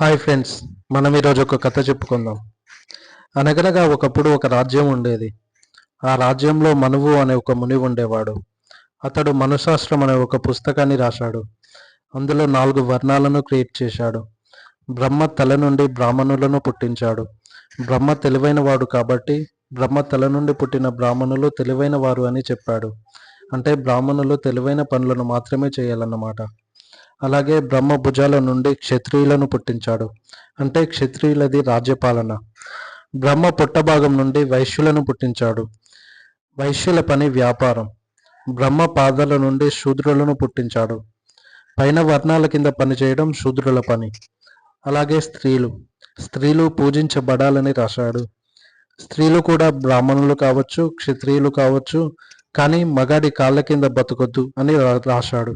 Hi friends మనం ఈరోజు ఒక కథ చెప్పుకుందాం. అనగనగా ఒకప్పుడు ఒక రాజ్యం ఉండేది. ఆ రాజ్యంలో మనువు అనే ఒక ముని ఉండేవాడు. అతడు మనుశాస్త్రం అనే ఒక పుస్తకాన్ని రాశాడు. అందులో నాలుగు వర్ణాలను క్రియేట్ చేశాడు. బ్రహ్మ తల నుండి బ్రాహ్మణులను పుట్టించాడు. బ్రహ్మ తెలివైన వాడు కాబట్టి బ్రహ్మ తల నుండి పుట్టిన బ్రాహ్మణులు తెలివైన వారు అని చెప్పాడు. అంటే బ్రాహ్మణులు తెలివైన పనులను మాత్రమే చేయాలన్నమాట. అలాగే బ్రహ్మ భుజాల నుండి క్షత్రియులను పుట్టించాడు. అంటే క్షత్రియులది రాజ్యపాలన. బ్రహ్మ పుట్టభాగం నుండి వైశ్యులను పుట్టించాడు. వైశ్యుల పని వ్యాపారం. బ్రహ్మ పాదాల నుండి శూద్రులను పుట్టించాడు. పైన వర్ణాల కింద పనిచేయడం శూద్రుల పని. అలాగే స్త్రీలు. స్త్రీలు పూజించబడాలని రాశాడు. స్త్రీలు కూడా బ్రాహ్మణులు కావచ్చు క్షత్రియులు కావచ్చు కానీ మగాడి కాళ్ళ కింద బతకొద్దు అని రాశాడు.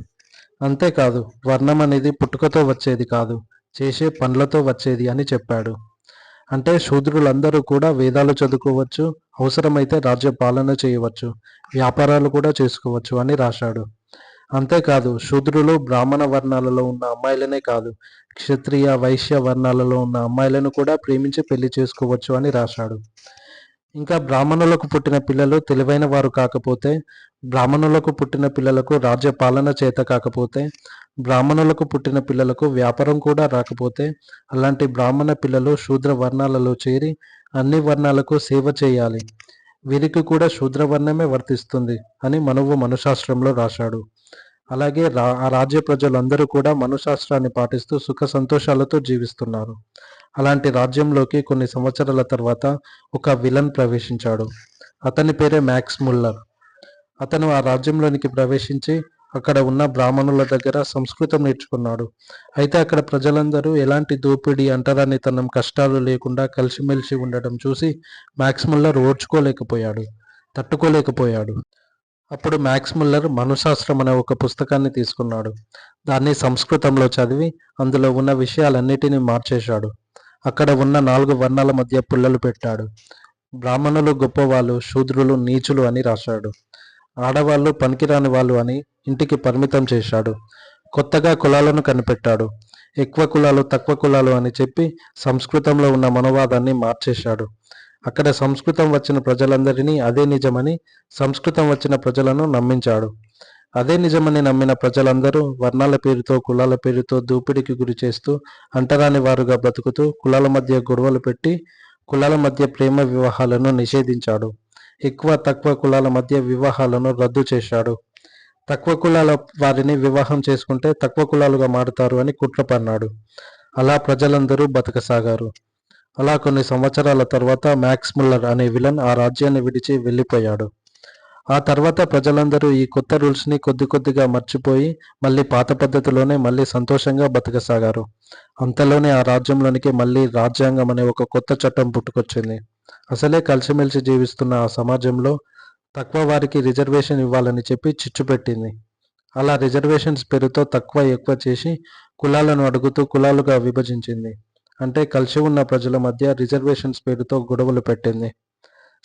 అంతేకాదు వర్ణం అనేది పుట్టుకతో వచ్చేది కాదు చేసే పనులతో వచ్చేది అని చెప్పాడు. అంటే శూద్రులందరూ కూడా వేదాలు చదువుకోవచ్చు అవసరమైతే రాజ్య పాలన చేయవచ్చు వ్యాపారాలు కూడా చేసుకోవచ్చు అని రాశాడు. అంతేకాదు శూద్రులు బ్రాహ్మణ వర్ణాలలో ఉన్న అమ్మాయిలనే కాదు క్షత్రియ వైశ్య వర్ణాలలో ఉన్న అమ్మాయిలను కూడా ప్రేమించి పెళ్ళి చేసుకోవచ్చు అని రాశాడు. ఇంకా బ్రాహ్మణులకు పుట్టిన పిల్లలు తెలివైన వారు కాకపోతే బ్రాహ్మణులకు పుట్టిన పిల్లలకు రాజ్య పాలన చేత కాకపోతే బ్రాహ్మణులకు పుట్టిన పిల్లలకు వ్యాపారం కూడా రాకపోతే అలాంటి బ్రాహ్మణ పిల్లలు శూద్ర వర్ణాలలో చేరి అన్ని వర్ణాలకు సేవ చేయాలి. వీరికి కూడా శూద్ర వర్ణమే వర్తిస్తుంది అని మనువు మనుశాస్త్రంలో రాశాడు. అలాగే రా ఆ రాజ్య ప్రజలందరూ కూడా మనుశాస్త్రాన్ని పాటిస్తూ సుఖ సంతోషాలతో జీవిస్తున్నారు. అలాంటి రాజ్యంలోకి కొన్ని సంవత్సరాల తర్వాత ఒక విలన్ ప్రవేశించాడు. అతని పేరే మ్యాక్స్ ముల్లర్. అతను ఆ రాజ్యంలోనికి ప్రవేశించి అక్కడ ఉన్న బ్రాహ్మణుల దగ్గర సంస్కృతం నేర్చుకున్నాడు. అయితే అక్కడ ప్రజలందరూ ఎలాంటి దోపిడీ అంటరానితనం కష్టాలు లేకుండా కలిసిమెలిసి ఉండడం చూసి మ్యాక్స్ ముల్లర్ ఓర్చుకోలేకపోయాడు తట్టుకోలేకపోయాడు. అప్పుడు మ్యాక్స్ ముల్లర్ మనుశాస్త్రం అనే ఒక పుస్తకాన్ని తీసుకున్నాడు. దాన్ని సంస్కృతంలో చదివి అందులో ఉన్న విషయాలన్నిటినీ మార్చేశాడు. అక్కడ ఉన్న నాలుగు వర్ణాల మధ్య పుల్లలు పెట్టాడు. బ్రాహ్మణులు గొప్పవాళ్ళు శూద్రులు నీచులు అని రాశాడు. ఆడవాళ్ళు పనికిరాని వాళ్ళు అని ఇంటికి పరిమితం చేశాడు. కొత్తగా కులాలను కనిపెట్టాడు. ఎక్కువ కులాలు తక్కువ కులాలు అని చెప్పి సంస్కృతంలో ఉన్న మనోవాదాన్ని మార్చేశాడు. అక్కడ సంస్కృతం వచ్చిన ప్రజలందరినీ అదే నిజమని సంస్కృతం వచ్చిన ప్రజలను నమ్మించాడు. అదే నిజమని నమ్మిన ప్రజలందరూ వర్ణాల పేరుతో కులాల పేరుతో దూపిడికి గురి చేస్తూ అంటరాని వారుగా బతుకుతూ కులాల మధ్య గొడవలు పెట్టి కులాల మధ్య ప్రేమ వివాహాలను నిషేధించాడు. ఎక్కువ తక్కువ కులాల మధ్య వివాహాలను రద్దు చేశాడు. తక్కువ కులాల వారిని వివాహం చేసుకుంటే తక్కువ కులాలుగా మారుతారు అని కుట్ర పన్నాడు అలా ప్రజలందరూ బతకసాగారు. అలా కొన్ని సంవత్సరాల తర్వాత మ్యాక్స్ ముల్లర్ అనే విలన్ ఆ రాజ్యాన్ని విడిచి వెళ్ళిపోయాడు. ఆ తర్వాత ప్రజలందరూ ఈ కొత్త రూల్స్ని కొద్ది కొద్దిగా మర్చిపోయి మళ్ళీ పాత పద్ధతిలోనే మళ్ళీ సంతోషంగా బతకసాగారు. అంతలోనే ఆ రాజ్యంలోనికి మళ్ళీ రాజ్యాంగం అనే ఒక కొత్త చట్టం పుట్టుకొచ్చింది. అసలే కలిసిమెలిసి జీవిస్తున్న ఆ సమాజంలో తక్కువ వారికి రిజర్వేషన్ ఇవ్వాలని చెప్పి చిచ్చు పెట్టింది. అలా రిజర్వేషన్స్ పేరుతో తక్కువ ఎక్కువ చేసి కులాలను అడుగుతూ కులాలుగా విభజించింది. అంటే కలిసి ఉన్న ప్రజల మధ్య రిజర్వేషన్స్ పేరుతో గొడవలు పెట్టింది.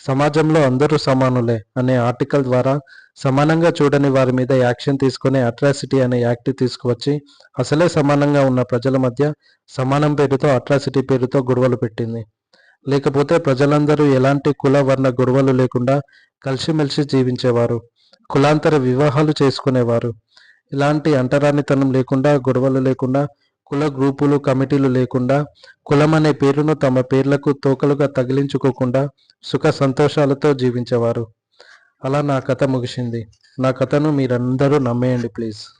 సమాజంలో అందరూ సమానులే అనే ఆర్టికల్ ద్వారా సమానంగా చూడని వారి మీద యాక్షన్ తీసుకునే అట్రాసిటీ అనే యాక్ట్ తీసుకువచ్చి అసలే సమానంగా ఉన్న ప్రజల మధ్య సమానం పేరుతో అట్రాసిటీ పేరుతో గొడవలు పెట్టింది. లేకపోతే ప్రజలందరూ ఎలాంటి కుల వర్ణ గొడవలు లేకుండా కలిసిమెలిసి జీవించేవారు కులాంతర వివాహాలు చేసుకునేవారు. ఇలాంటి అంటరానితనం లేకుండా గొడవలు లేకుండా కుల గ్రూపులు కమిటీలు లేకుండా కులం అనే పేరును తమ పేర్లకు తోకలుగా తగిలించుకోకుండా సుఖ సంతోషాలతో జీవించేవారు. అలా నా కథ ముగిసింది. నా కథను మీరందరూ నమ్మేయండి ప్లీజ్.